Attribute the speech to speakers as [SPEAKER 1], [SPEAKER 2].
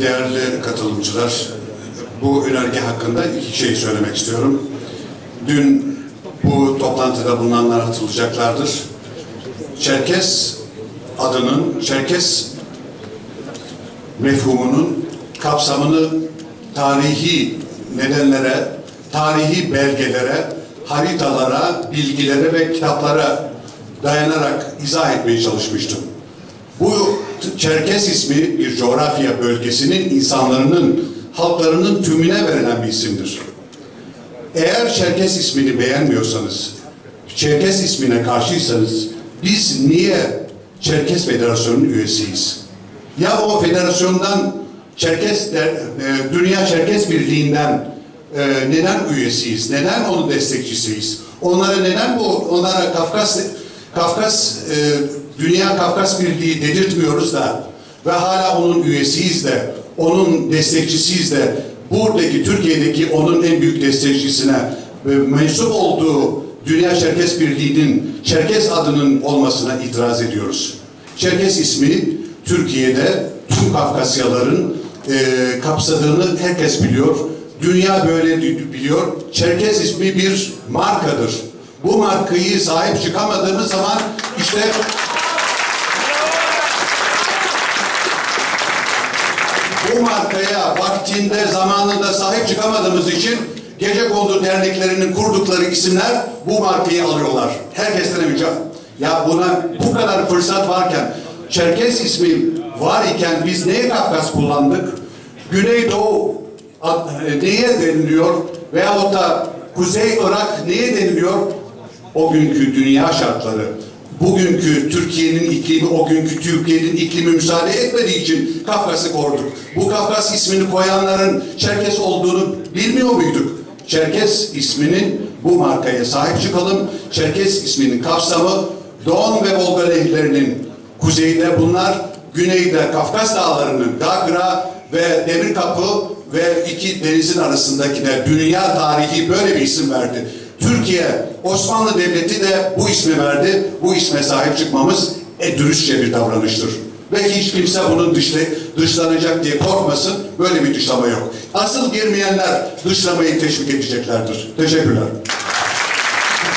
[SPEAKER 1] Değerli katılımcılar, bu önerge hakkında iki şey söylemek istiyorum. Dün bu toplantıda bulunanlar hatırlayacaklardır. Çerkes adının, Çerkes mefhumunun kapsamını tarihi nedenlere, tarihi belgelere, haritalara, bilgilere ve kitaplara dayanarak izah etmeye çalışmıştım. Bu Çerkes ismi bir coğrafya bölgesinin insanların, halklarının tümüne verilen bir isimdir. Eğer Çerkes ismini beğenmiyorsanız, Çerkes ismine karşıysanız biz niye Çerkes Federasyonu'nun üyesiyiz? Ya o federasyondan Çerkes e, Dünya Çerkes Birliği'nden e, neden üyesiyiz? Neden onun destekçisiyiz? Onlara neden bu onlara Kafkas Kafkas e, Dünya Kafkas Birliği dedirtmiyoruz da ve hala onun üyesiyiz de onun destekçisiyiz de buradaki Türkiye'deki onun en büyük destekçisine ve mensup olduğu Dünya Çerkes Birliği'nin Çerkes adının olmasına itiraz ediyoruz. Çerkes ismi Türkiye'de tüm Kafkasyaların e, kapsadığını herkes biliyor. Dünya böyle biliyor. Çerkes ismi bir markadır. Bu markayı sahip çıkamadığımız zaman işte bu markaya vaktinde zamanında sahip çıkamadığımız için gece kondu derneklerinin kurdukları isimler bu markayı alıyorlar. Herkesten önce. Ya buna bu kadar fırsat varken Çerkes ismi var iken biz neye Kafkas kullandık? Güneydoğu e, neye deniliyor? Veyahut da Kuzey Irak neye deniliyor? O günkü dünya şartları, bugünkü Türkiye'nin iklimi, o günkü Türkiye'nin iklimi müsaade etmediği için Kafkas'ı korduk. Bu Kafkas ismini koyanların Çerkes olduğunu bilmiyor muyduk? Çerkes isminin bu markaya sahip çıkalım. Çerkes isminin kapsamı Don ve Volga nehirlerinin kuzeyde bunlar, güneyde Kafkas dağlarının Gagra ve Demirkapı ve iki denizin arasındakine dünya tarihi böyle bir isim verdi. Türkiye, Osmanlı Devleti de bu ismi verdi. Bu isme sahip çıkmamız e, dürüstçe bir davranıştır. Ve hiç kimse bunun dışlı, dışlanacak diye korkmasın. Böyle bir dışlama yok. Asıl girmeyenler dışlamayı teşvik edeceklerdir. Teşekkürler.